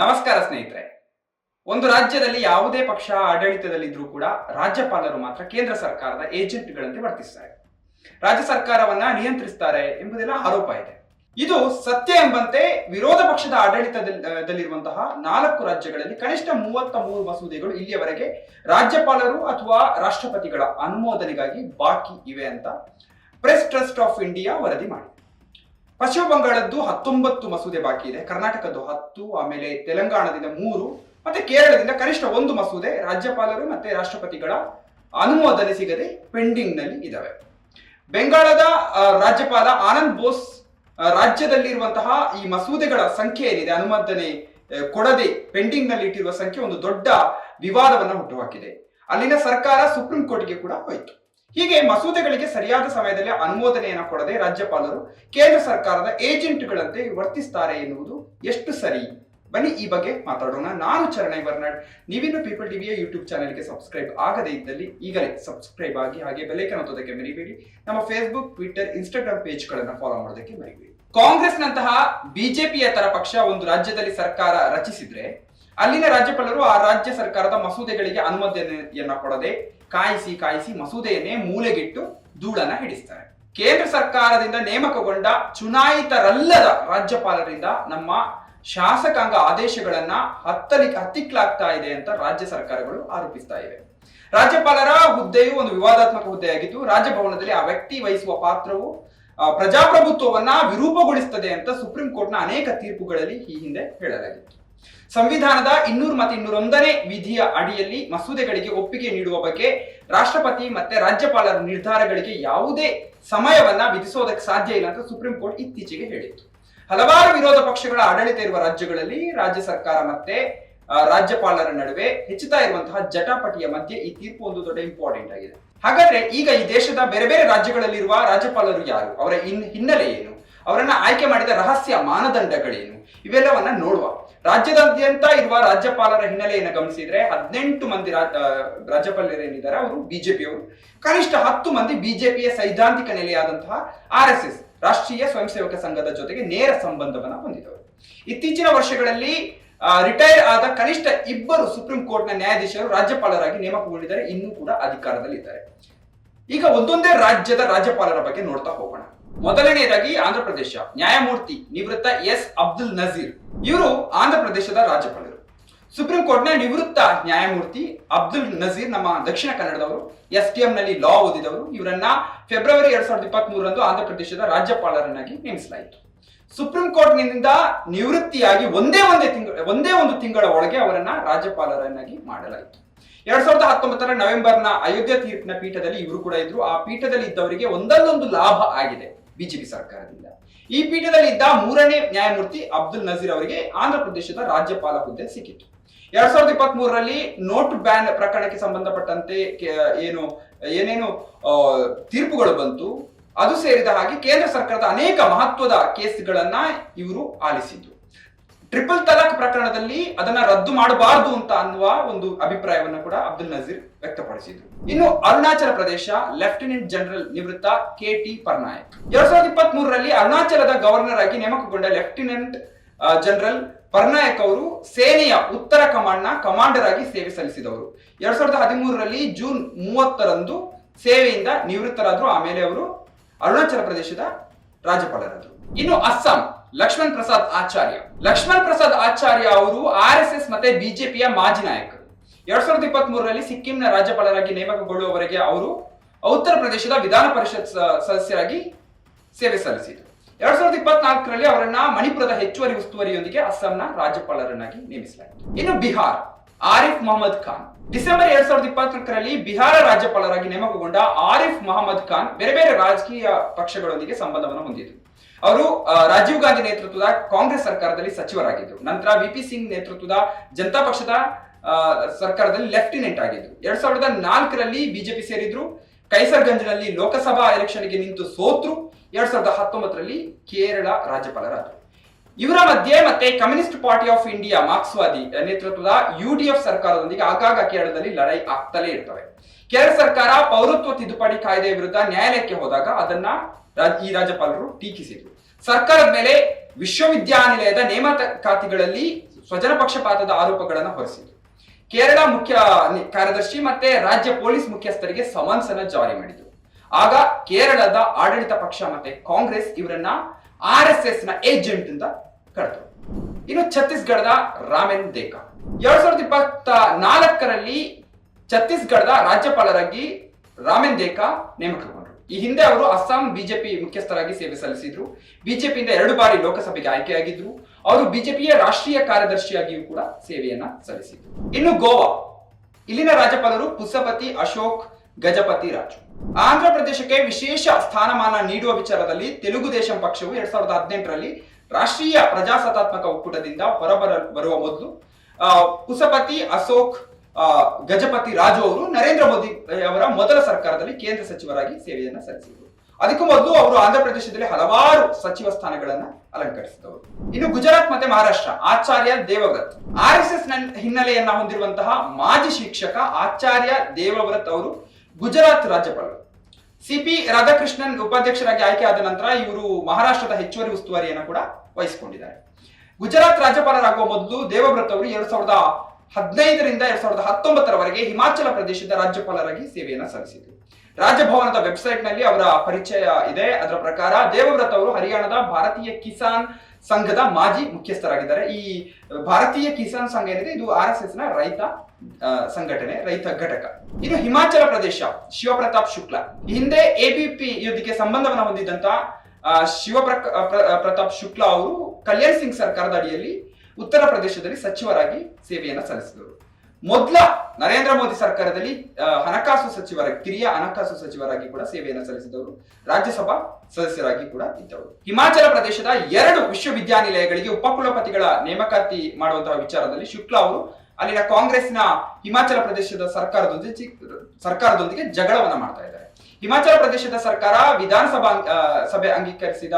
ನಮಸ್ಕಾರ ಸ್ನೇಹಿತರೆ. ಒಂದು ರಾಜ್ಯದಲ್ಲಿ ಯಾವುದೇ ಪಕ್ಷ ಆಡಳಿತದಲ್ಲಿದ್ರೂ ಕೂಡ ರಾಜ್ಯಪಾಲರು ಮಾತ್ರ ಕೇಂದ್ರ ಸರ್ಕಾರದ ಏಜೆಂಟ್ಗಳಂತೆ ವರ್ತಿಸ್ತಾರೆ. ರಾಜ್ಯ ಸರ್ಕಾರವನ್ನ ನಿಯಂತ್ರಿಸ್ತಾರೆ ಎಂಬುದೆಲ್ಲ ಆರೋಪ ಇದೆ. ಇದು ಸತ್ಯ ಎಂಬಂತೆ ವಿರೋಧ ಪಕ್ಷದ ಆಡಳಿತದಲ್ಲಿರುವಂತಹ ನಾಲ್ಕು ರಾಜ್ಯಗಳಲ್ಲಿ ಕನಿಷ್ಠ ಮೂವತ್ತ ಮೂರು ಮಸೂದೆಗಳು ಇಲ್ಲಿಯವರೆಗೆ ರಾಜ್ಯಪಾಲರು ಅಥವಾ ರಾಷ್ಟ್ರಪತಿಗಳ ಅನುಮೋದನೆಗಾಗಿ ಬಾಕಿ ಇವೆ ಅಂತ ಪ್ರೆಸ್ ಟ್ರಸ್ಟ್ ಆಫ್ ಇಂಡಿಯಾ ವರದಿ ಮಾಡಿದೆ. ಪಶ್ಚಿಮ ಬಂಗಾಳದ್ದು ಹತ್ತೊಂಬತ್ತು ಮಸೂದೆ ಬಾಕಿ ಇದೆ. ಕರ್ನಾಟಕದ್ದು ಹತ್ತು, ಆಮೇಲೆ ತೆಲಂಗಾಣದಿಂದ ಮೂರು, ಮತ್ತೆ ಕೇರಳದಿಂದ ಕನಿಷ್ಠ ಒಂದು ಮಸೂದೆ ರಾಜ್ಯಪಾಲರು ಮತ್ತೆ ರಾಷ್ಟ್ರಪತಿಗಳ ಅನುಮೋದನೆ ಸಿಗದೆ ಪೆಂಡಿಂಗ್ನಲ್ಲಿ ಇದಾವೆ. ಬೆಂಗಾಳದ ರಾಜ್ಯಪಾಲ ಆನಂದ್ ಬೋಸ್ ರಾಜ್ಯದಲ್ಲಿರುವಂತಹ ಈ ಮಸೂದೆಗಳ ಸಂಖ್ಯೆ ಏನಿದೆ, ಅನುಮೋದನೆ ಕೊಡದೆ ಪೆಂಡಿಂಗ್ನಲ್ಲಿ ಇಟ್ಟಿರುವ ಸಂಖ್ಯೆ ಒಂದು ದೊಡ್ಡ ವಿವಾದವನ್ನು ಹುಟ್ಟುಹಾಕಿದೆ ಅಲ್ಲಿನ ಸರ್ಕಾರ ಸುಪ್ರೀಂ ಕೋರ್ಟ್ಗೆ ಕೂಡ ಹೋಯಿತು. ಹೀಗೆ ಮಸೂದೆಗಳಿಗೆ ಸರಿಯಾದ ಸಮಯದಲ್ಲಿ ಅನುಮೋದನೆಯನ್ನು ಕೊಡದೆ ರಾಜ್ಯಪಾಲರು ಕೇಂದ್ರ ಸರ್ಕಾರದ ಏಜೆಂಟ್ಗಳಂತೆ ವರ್ತಿಸ್ತಾರೆ ಎನ್ನುವುದು ಎಷ್ಟು ಸರಿ? ಬನ್ನಿ ಈ ಬಗ್ಗೆ ಮಾತಾಡೋಣ. ನಾನು ಚರಣೈ ಬರ್ನಾಡ್ ನೀವಿನ್ನು ಪೀಪಲ್ ಟಿವಿಯ ಯೂಟ್ಯೂಬ್ ಚಾನೆಲ್ಗೆ ಸಬ್ಸ್ಕ್ರೈಬ್ ಆಗದೇ ಇದ್ದಲ್ಲಿ ಈಗಲೇ ಸಬ್ಸ್ಕ್ರೈಬ್ ಆಗಿ ಹಾಗೆ ಬೆಲೈಕನ್ ಓದೋದಕ್ಕೆ ಮರಿಬೇಡಿ. ನಮ್ಮ ಫೇಸ್ಬುಕ್, ಟ್ವಿಟರ್, ಇನ್ಸ್ಟಾಗ್ರಾಮ್ ಪೇಜ್ಗಳನ್ನು ಫಾಲೋ ಮಾಡೋದಕ್ಕೆ ಮರಿಬೇಡಿ. ಕಾಂಗ್ರೆಸ್ನಂತಹ ಬಿಜೆಪಿಯ ತರ ಪಕ್ಷ ಒಂದು ರಾಜ್ಯದಲ್ಲಿ ಸರ್ಕಾರ ರಚಿಸಿದ್ರೆ ಅಲ್ಲಿನ ರಾಜ್ಯಪಾಲರು ಆ ರಾಜ್ಯ ಸರ್ಕಾರದ ಮಸೂದೆಗಳಿಗೆ ಅನುಮೋದನೆಯನ್ನ ಕೊಡದೆ ಕಾಯಿಸಿ ಕಾಯಿಸಿ ಮಸೂದೆಯನ್ನೇ ಮೂಲೆಗಿಟ್ಟು ಧೂಳನ್ನ ಹಿಡಿಸ್ತಾರೆ. ಕೇಂದ್ರ ಸರ್ಕಾರದಿಂದ ನೇಮಕಗೊಂಡ ಚುನಾಯಿತರಲ್ಲದ ರಾಜ್ಯಪಾಲರಿಂದ ನಮ್ಮ ಶಾಸಕಾಂಗ ಆದೇಶಗಳನ್ನ ಹತ್ತಲಿ ಹತ್ತಿಕ್ಲಾಗ್ತಾ ಇದೆ ಅಂತ ರಾಜ್ಯ ಸರ್ಕಾರಗಳು ಆರೋಪಿಸ್ತಾ ಇವೆ. ರಾಜ್ಯಪಾಲರ ಹುದ್ದೆಯು ಒಂದು ವಿವಾದಾತ್ಮಕ ಹುದ್ದೆಯಾಗಿದ್ದು ರಾಜಭವನದಲ್ಲಿ ಆ ವ್ಯಕ್ತಿ ವಹಿಸುವ ಪಾತ್ರವು ಪ್ರಜಾಪ್ರಭುತ್ವವನ್ನ ವಿರೂಪಗೊಳಿಸುತ್ತದೆ ಅಂತ ಸುಪ್ರೀಂ ಕೋರ್ಟ್ನ ಅನೇಕ ತೀರ್ಪುಗಳಲ್ಲಿ ಈ ಹಿಂದೆ ಹೇಳಲಾಗಿತ್ತು. ಸಂವಿಧಾನದ ಇನ್ನೂರು ಮತ್ತು ಇನ್ನೂರೊಂದನೇ ವಿಧಿಯ ಅಡಿಯಲ್ಲಿ ಮಸೂದೆಗಳಿಗೆ ಒಪ್ಪಿಗೆ ನೀಡುವ ಬಗ್ಗೆ ರಾಷ್ಟ್ರಪತಿ ಮತ್ತೆ ರಾಜ್ಯಪಾಲರ ನಿರ್ಧಾರಗಳಿಗೆ ಯಾವುದೇ ಸಮಯವನ್ನ ವಿಧಿಸೋದಕ್ಕೆ ಸಾಧ್ಯ ಇಲ್ಲ ಅಂತ ಸುಪ್ರೀಂ ಕೋರ್ಟ್ ಇತ್ತೀಚೆಗೆ ಹೇಳಿತ್ತು. ಹಲವಾರು ವಿರೋಧ ಪಕ್ಷಗಳ ಆಡಳಿತ ಇರುವ ರಾಜ್ಯಗಳಲ್ಲಿ ರಾಜ್ಯ ಸರ್ಕಾರ ಮತ್ತೆ ರಾಜ್ಯಪಾಲರ ನಡುವೆ ಹೆಚ್ಚುತ್ತಾ ಇರುವಂತಹ ಜಟಾಪಟಿಯ ಮಧ್ಯೆ ಈ ತೀರ್ಪು ಒಂದು ದೊಡ್ಡ ಇಂಪಾರ್ಟೆಂಟ್ ಆಗಿದೆ. ಹಾಗಾದ್ರೆ ಈಗ ಈ ದೇಶದ ಬೇರೆ ಬೇರೆ ರಾಜ್ಯಗಳಲ್ಲಿರುವ ರಾಜ್ಯಪಾಲರು ಯಾರು? ಅವರ ಹಿನ್- ಹಿನ್ನೆಲೆ ಏನು? ಅವರನ್ನ ಆಯ್ಕೆ ಮಾಡಿದ ರಹಸ್ಯ ಮಾನದಂಡಗಳೇನು? ಇವೆಲ್ಲವನ್ನ ನೋಡುವ. ರಾಜ್ಯದಾದ್ಯಂತ ಇರುವ ರಾಜ್ಯಪಾಲರ ಹಿನ್ನೆಲೆಯನ್ನು ಗಮನಿಸಿದ್ರೆ ಹದಿನೆಂಟು ಮಂದಿ ರಾಜ್ಯಪಾಲರೇನಿದ್ದಾರೆ? ಅವರು ಬಿಜೆಪಿಯವರು. ಕನಿಷ್ಠ ಹತ್ತು ಮಂದಿ ಬಿಜೆಪಿಯ ಸೈದ್ಧಾಂತಿಕ ನೆಲೆಯಾದಂತಹ ಆರ್ ಎಸ್ ಎಸ್, ರಾಷ್ಟ್ರೀಯ ಸ್ವಯಂ ಸೇವಕ ಸಂಘದ ಜೊತೆಗೆ ನೇರ ಸಂಬಂಧವನ್ನ ಹೊಂದಿದವರು. ಇತ್ತೀಚಿನ ವರ್ಷಗಳಲ್ಲಿ ರಿಟೈರ್ ಆದ ಕನಿಷ್ಠ ಇಬ್ಬರು ಸುಪ್ರೀಂ ಕೋರ್ಟ್ನ ನ್ಯಾಯಾಧೀಶರು ರಾಜ್ಯಪಾಲರಾಗಿ ನೇಮಕಗೊಂಡಿದ್ದಾರೆ. ಇನ್ನೂ ಕೂಡ ಅಧಿಕಾರದಲ್ಲಿ ಇದ್ದಾರೆ ಈಗ ಒಂದೊಂದೇ ರಾಜ್ಯದ ರಾಜ್ಯಪಾಲರ ಬಗ್ಗೆ ನೋಡ್ತಾ ಹೋಗೋಣ. ಮೊದಲನೆಯದಾಗಿ ಆಂಧ್ರಪ್ರದೇಶ ನ್ಯಾಯಮೂರ್ತಿ ನಿವೃತ್ತ ಎಸ್. ಅಬ್ದುಲ್ ನಜೀರ್. ಇವರು ಆಂಧ್ರಪ್ರದೇಶದ ರಾಜ್ಯಪಾಲರು. ಸುಪ್ರೀಂ ಕೋರ್ಟ್ನ ನಿವೃತ್ತ ನ್ಯಾಯಮೂರ್ತಿ ಅಬ್ದುಲ್ ನಜೀರ್ ನಮ್ಮ ದಕ್ಷಿಣ ಕನ್ನಡದವರು ಎಸ್ ಟಿ ನಲ್ಲಿ ಲಾ ಓದಿದವರು. ಇವರನ್ನ ಫೆಬ್ರವರಿ ಎರಡ್ ಸಾವಿರದ ಇಪ್ಪತ್ತ್ ಮೂರರಂದು ಆಂಧ್ರ ಪ್ರದೇಶದ ರಾಜ್ಯಪಾಲರನ್ನಾಗಿ ನೇಮಿಸಲಾಯಿತು. ಸುಪ್ರೀಂ ಕೋರ್ಟ್ನಿಂದ ನಿವೃತ್ತಿಯಾಗಿ ಒಂದೇ ಒಂದೇ ತಿಂಗಳ ಒಂದೇ ಒಂದು ತಿಂಗಳ ಒಳಗೆ ಅವರನ್ನ ರಾಜ್ಯಪಾಲರನ್ನಾಗಿ ಮಾಡಲಾಯಿತು. ಎರಡ್ ಸಾವಿರದ ಹತ್ತೊಂಬತ್ತರ ನವೆಂಬರ್ನ ಅಯೋಧ್ಯೆ ತೀರ್ಪಿನ ಪೀಠದಲ್ಲಿ ಇವರು ಕೂಡ ಇದ್ರು. ಆ ಪೀಠದಲ್ಲಿ ಇದ್ದವರಿಗೆ ಒಂದಲ್ಲೊಂದು ಲಾಭ ಆಗಿದೆ. ಬಿಜೆಪಿ ಸರ್ಕಾರದಿಂದ. ಈ ಪೀಠದಲ್ಲಿ ಇದ್ದ ಮೂರನೇ ನ್ಯಾಯಮೂರ್ತಿ ಅಬ್ದುಲ್ ನಜೀರ್ ಅವರಿಗೆ ಆಂಧ್ರ ಪ್ರದೇಶದ ರಾಜ್ಯಪಾಲ ಹುದ್ದೆ ಸಿಕ್ಕಿತು ಎರಡ್ ಸಾವಿರದ ಇಪ್ಪತ್ತ್ ಮೂರರಲ್ಲಿ ನೋಟ್ ಬ್ಯಾನ್ ಪ್ರಕರಣಕ್ಕೆ ಸಂಬಂಧಪಟ್ಟಂತೆ ಏನು, ಏನೇನು ತೀರ್ಪುಗಳು ಬಂತು. ಅದು ಸೇರಿದ ಹಾಗೆ ಕೇಂದ್ರ ಸರ್ಕಾರದ ಅನೇಕ ಮಹತ್ವದ ಕೇಸ್ಗಳನ್ನ ಇವರು ಆಲಿಸಿದ್ರು ಟ್ರಿಪಲ್ ತಲಾಖ್ ಪ್ರಕರಣದಲ್ಲಿ ಅದನ್ನ ರದ್ದು ಮಾಡಬಾರದು ಅಂತ ಅನ್ನುವ ಒಂದು ಅಭಿಪ್ರಾಯವನ್ನು ಕೂಡ ಅಬ್ದುಲ್ ನಜೀರ್ ವ್ಯಕ್ತಪಡಿಸಿದ್ರು. ಇನ್ನು ಅರುಣಾಚಲ ಪ್ರದೇಶ ಲೆಫ್ಟಿನೆಂಟ್ ಜನರಲ್ ನಿವೃತ್ತ ಕೆ ಟಿ ಪರ್ನಾಯಕ್. ಎರಡ್ ಸಾವಿರದ ಇಪ್ಪತ್ತ್ ಮೂರರಲ್ಲಿ ಅರುಣಾಚಲದ ಗವರ್ನರ್ ಆಗಿ ನೇಮಕಗೊಂಡ ಲೆಫ್ಟಿನೆಂಟ್ ಜನರಲ್ ಪರ್ನಾಯಕ್ ಅವರು ಸೇನೆಯ ಉತ್ತರ ಕಮಾಂಡ್ನ ಕಮಾಂಡರ್ ಆಗಿ ಸೇವೆ ಸಲ್ಲಿಸಿದವರು. ಎರಡ್ ಸಾವಿರದ ಹದಿಮೂರರಲ್ಲಿ ಜೂನ್ ಮೂವತ್ತರಂದು ಸೇವೆಯಿಂದ ನಿವೃತ್ತರಾದ್ರು. ಆಮೇಲೆ ಅವರು ಅರುಣಾಚಲ ಪ್ರದೇಶದ ರಾಜ್ಯಪಾಲರಾದರು. ಇನ್ನು ಅಸ್ಸಾಂ. ಲಕ್ಷ್ಮಣ್ ಪ್ರಸಾದ್ ಆಚಾರ್ಯ. ಲಕ್ಷ್ಮಣ್ ಪ್ರಸಾದ್ ಆಚಾರ್ಯ ಅವರು ಆರ್ ಎಸ್ ಎಸ್ ಮತ್ತೆ ಬಿಜೆಪಿಯ ಮಾಜಿ ನಾಯಕರು. ಎರಡ್ ಸಾವಿರದ ಇಪ್ಪತ್ತ್ ಮೂರರಲ್ಲಿ ಸಿಕ್ಕಿಂನ ರಾಜ್ಯಪಾಲರಾಗಿ ನೇಮಕಗೊಳ್ಳುವವರೆಗೆ ಅವರು ಉತ್ತರ ಪ್ರದೇಶದ ವಿಧಾನ ಪರಿಷತ್ ಸದಸ್ಯರಾಗಿ ಸೇವೆ ಸಲ್ಲಿಸಿದರು. ಎರಡ್ ಸಾವಿರದ ಇಪ್ಪತ್ನಾಲ್ಕರಲ್ಲಿ ಅವರನ್ನ ಮಣಿಪುರದ ಹೆಚ್ಚುವರಿ ಉಸ್ತುವಾರಿಯೊಂದಿಗೆ ಅಸ್ಸಾಂನ ರಾಜ್ಯಪಾಲರನ್ನಾಗಿ ನೇಮಿಸಲಾಯಿತು. ಇನ್ನು ಬಿಹಾರ್, ಆರಿಫ್ ಮೊಹಮ್ಮದ್ ಖಾನ್. ಡಿಸೆಂಬರ್ ಎರಡ್ ಸಾವಿರದ ಇಪ್ಪತ್ನಾಲ್ಕರಲ್ಲಿ ಬಿಹಾರ ರಾಜ್ಯಪಾಲರಾಗಿ ನೇಮಕಗೊಂಡ ಆರಿಫ್ ಮೊಹಮ್ಮದ್ ಖಾನ್ ಬೇರೆ ಬೇರೆ ರಾಜಕೀಯ ಪಕ್ಷಗಳೊಂದಿಗೆ ಸಂಬಂಧವನ್ನು ಹೊಂದಿದ್ರು. ಅವರು ರಾಜೀವ್ ಗಾಂಧಿ ನೇತೃತ್ವದ ಕಾಂಗ್ರೆಸ್ ಸರ್ಕಾರದಲ್ಲಿ ಸಚಿವರಾಗಿದ್ದರು. ನಂತರ ವಿ ಪಿ ಸಿಂಗ್ ನೇತೃತ್ವದ ಜನತಾ ಪಕ್ಷದ ಸರ್ಕಾರದಲ್ಲಿ ಲೆಫ್ಟಿನೆಂಟ್ ಆಗಿದ್ರು ಎರಡ್ ಸಾವಿರದ ನಾಲ್ಕರಲ್ಲಿ ಬಿಜೆಪಿ ಸೇರಿದ್ರು, ಕೈಸರ್ಗಂಜ್ನಲ್ಲಿ ಲೋಕಸಭಾ ಎಲೆಕ್ಷನ್ಗೆ ನಿಂತು ಸೋತ್ರು, ಎರಡ್ ಸಾವಿರದ ಹತ್ತೊಂಬತ್ತರಲ್ಲಿ ಕೇರಳ ರಾಜ್ಯಪಾಲರಾದರು. ಇವರ ಮಧ್ಯೆ ಮತ್ತೆ ಕಮ್ಯುನಿಸ್ಟ್ ಪಾರ್ಟಿ ಆಫ್ ಇಂಡಿಯಾ, ಮಾರ್ಕ್ಸ್ವಾದಿ ನೇತೃತ್ವದ ಯು ಡಿ ಎಫ್ ಸರ್ಕಾರದೊಂದಿಗೆ ಆಗಾಗ ಕೇರಳದಲ್ಲಿ ಲಡಾಯಿ ಆಗ್ತಲೇ ಇರ್ತವೆ. ಕೇರಳ ಸರ್ಕಾರ ಪೌರತ್ವ ತಿದ್ದುಪಡಿ ಕಾಯ್ದೆ ವಿರುದ್ಧ ನ್ಯಾಯಾಲಯಕ್ಕೆ ಹೋದಾಗ ಅದನ್ನ ಈ ರಾಜ್ಯಪಾಲರು ಟೀಕಿಸಿದ್ರು. ಸರ್ಕಾರದ ಮೇಲೆ ವಿಶ್ವವಿದ್ಯಾನಿಲಯದ ನೇಮಕಾತಿಗಳಲ್ಲಿ ಸ್ವಜನ ಪಕ್ಷಪಾತದ ಆರೋಪಗಳನ್ನು ಹೊರಿಸಿದ್ರು. ಕೇರಳ ಮುಖ್ಯ ಕಾರ್ಯದರ್ಶಿ ಮತ್ತೆ ರಾಜ್ಯ ಪೊಲೀಸ್ ಮುಖ್ಯಸ್ಥರಿಗೆ ಸಮನ್ಸ್ ಅನ್ನು ಜಾರಿ ಮಾಡಿದ್ರು. ಆಗ ಕೇರಳದ ಆಡಳಿತ ಪಕ್ಷ ಮತ್ತೆ ಕಾಂಗ್ರೆಸ್ ಇವರನ್ನ ಆರ್ ಎಸ್ ಎಸ್ನ ಏಜೆಂಟ್ ಅಂತ ಕರೆದ್ರು ಇನ್ನು ಛತ್ತೀಸ್ಗಢದ ರಾಮೆನ್ ದೇಕಾ ಎರಡ್ ಸಾವಿರದ ಇಪ್ಪತ್ತ ನಾಲ್ಕರಲ್ಲಿ ಛತ್ತೀಸ್ಗಢದ ರಾಜ್ಯಪಾಲರಾಗಿ ರಾಮೆನ್ ದೇಕಾ ನೇಮಕಗೊಂಡರು. ಈ ಹಿಂದೆ ಅವರು ಅಸ್ಸಾಂ ಬಿಜೆಪಿ ಮುಖ್ಯಸ್ಥರಾಗಿ ಸೇವೆ ಸಲ್ಲಿಸಿದ್ರು. ಬಿಜೆಪಿಯಿಂದ ಎರಡು ಬಾರಿ ಲೋಕಸಭೆಗೆ ಆಯ್ಕೆಯಾಗಿದ್ರು. ಅವರು ಬಿಜೆಪಿಯ ರಾಷ್ಟ್ರೀಯ ಕಾರ್ಯದರ್ಶಿಯಾಗಿಯೂ ಕೂಡ ಸೇವೆಯನ್ನ ಸಲ್ಲಿಸಿದ್ರು. ಇನ್ನು ಗೋವಾ. ಇಲ್ಲಿನ ರಾಜ್ಯಪಾಲರು ಪುಸಪತಿ ಅಶೋಕ್ ಗಜಪತಿ ರಾಜು. ಆಂಧ್ರ ಪ್ರದೇಶಕ್ಕೆ ವಿಶೇಷ ಸ್ಥಾನಮಾನ ನೀಡುವ ವಿಚಾರದಲ್ಲಿ ತೆಲುಗು ದೇಶಂ ಪಕ್ಷವು ಎರಡ್ ಸಾವಿರದ ಹದಿನೆಂಟರಲ್ಲಿ ರಾಷ್ಟ್ರೀಯ ಪ್ರಜಾಸತ್ತಾತ್ಮಕ ಒಕ್ಕೂಟದಿಂದ ಹೊರಬರ, ಬರುವ ಮೊದಲು ಕುಸಪತಿ ಅಶೋಕ್ ಗಜಪತಿ ರಾಜು ಅವರು ನರೇಂದ್ರ ಮೋದಿ ಅವರ ಮೊದಲ ಸರ್ಕಾರದಲ್ಲಿ ಕೇಂದ್ರ ಸಚಿವರಾಗಿ ಸೇವೆಯನ್ನ ಸಲ್ಲಿಸಿದರು. ಅದಕ್ಕೂ ಮೊದಲು ಅವರು ಆಂಧ್ರ ಪ್ರದೇಶದಲ್ಲಿ ಹಲವಾರು ಸಚಿವ ಸ್ಥಾನಗಳನ್ನ ಅಲಂಕರಿಸಿದವರು. ಇನ್ನು ಗುಜರಾತ್ ಮತ್ತೆ Maharashtra, Acharya Devvrat. R S S ಹಿನ್ನೆಲೆಯನ್ನ ಹೊಂದಿರುವಂತಹ ಮಾಜಿ ಶಿಕ್ಷಕ ಆಚಾರ್ಯ ದೇವವ್ರತ್ ಅವರು ಗುಜರಾತ್ ರಾಜ್ಯಪಾಲರು. ಸಿಪಿ ರಾಧಾಕೃಷ್ಣನ್ ಉಪಾಧ್ಯಕ್ಷರಾಗಿ ಆಯ್ಕೆಯಾದ ನಂತರ ಇವರು ಮಹಾರಾಷ್ಟ್ರದ ಹೆಚ್ಚುವರಿ ಉಸ್ತುವಾರಿಯನ್ನು ಕೂಡ ವಹಿಸಿಕೊಂಡಿದ್ದಾರೆ. ಗುಜರಾತ್ ರಾಜ್ಯಪಾಲರಾಗುವ ಮೊದಲು ದೇವವ್ರತ್ ಅವರು ಎರಡ್ ಸಾವಿರದ ಹದಿನೈದರಿಂದ ಎರಡ್ ಸಾವಿರದ ಹತ್ತೊಂಬತ್ತರವರೆಗೆ ಹಿಮಾಚಲ ಪ್ರದೇಶದ ರಾಜ್ಯಪಾಲರಾಗಿ ಸೇವೆಯನ್ನು ಸಲ್ಲಿಸಿದರು. ರಾಜಭವನದ ವೆಬ್ಸೈಟ್ನಲ್ಲಿ ಅವರ ಪರಿಚಯ ಇದೆ. ಅದರ ಪ್ರಕಾರ ದೇವವ್ರತ್ ಅವರು ಹರಿಯಾಣದ ಭಾರತೀಯ ಕಿಸಾನ್ ಸಂಘದ ಮಾಜಿ ಮುಖ್ಯಸ್ಥರಾಗಿದ್ದಾರೆ. ಈ ಭಾರತೀಯ ಕಿಸಾನ್ ಸಂಘ ಏನಿದೆ, ಇದು ಆರ್ ಎಸ್ ಎಸ್ನ ರೈತ ಸಂಘಟನೆ, ರೈತ ಘಟಕ. ಇದು ಹಿಮಾಚಲ ಪ್ರದೇಶ, ಶಿವಪ್ರತಾಪ್ ಶುಕ್ಲಾ. ಹಿಂದೆ ಎಬಿಪಿ ಯುದ್ಧಕ್ಕೆ ಸಂಬಂಧವನ್ನು ಹೊಂದಿದ್ದಂತ ಶಿವ ಪ್ರತಾಪ್ ಶುಕ್ಲಾ ಅವರು ಕಲ್ಯಾಣ್ ಸಿಂಗ್ ಸರ್ಕಾರದ ಅಡಿಯಲ್ಲಿ ಉತ್ತರ ಪ್ರದೇಶದಲ್ಲಿ ಸಚಿವರಾಗಿ ಸೇವೆಯನ್ನ ಸಲ್ಲಿಸಿದರು. ಮೊದಲ ನರೇಂದ್ರ ಮೋದಿ ಸರ್ಕಾರದಲ್ಲಿ ಹಣಕಾಸು ಸಚಿವರ, ಕಿರಿಯ ಹಣಕಾಸು ಸಚಿವರಾಗಿ ಕೂಡ ಸೇವೆಯನ್ನು ಸಲ್ಲಿಸಿದವರು, ರಾಜ್ಯಸಭಾ ಸದಸ್ಯರಾಗಿ ಕೂಡ ಇದ್ದವರು. ಹಿಮಾಚಲ ಪ್ರದೇಶದ ಎರಡು ವಿಶ್ವವಿದ್ಯಾನಿಲಯಗಳಿಗೆ ಉಪಕುಲಪತಿಗಳ ನೇಮಕಾತಿ ಮಾಡುವಂತಹ ವಿಚಾರದಲ್ಲಿ ಶುಕ್ಲಾ ಅವರು ಅಲ್ಲಿನ ಕಾಂಗ್ರೆಸ್ನ ಹಿಮಾಚಲ ಪ್ರದೇಶದ ಸರ್ಕಾರದೊಂದಿಗೆ ಸರ್ಕಾರದೊಂದಿಗೆ ಜಗಳವನ್ನ ಮಾಡ್ತಾ ಇದ್ದಾರೆ. ಹಿಮಾಚಲ ಪ್ರದೇಶದ ಸರ್ಕಾರ ವಿಧಾನಸಭಾ ಸಭೆ ಅಂಗೀಕರಿಸಿದ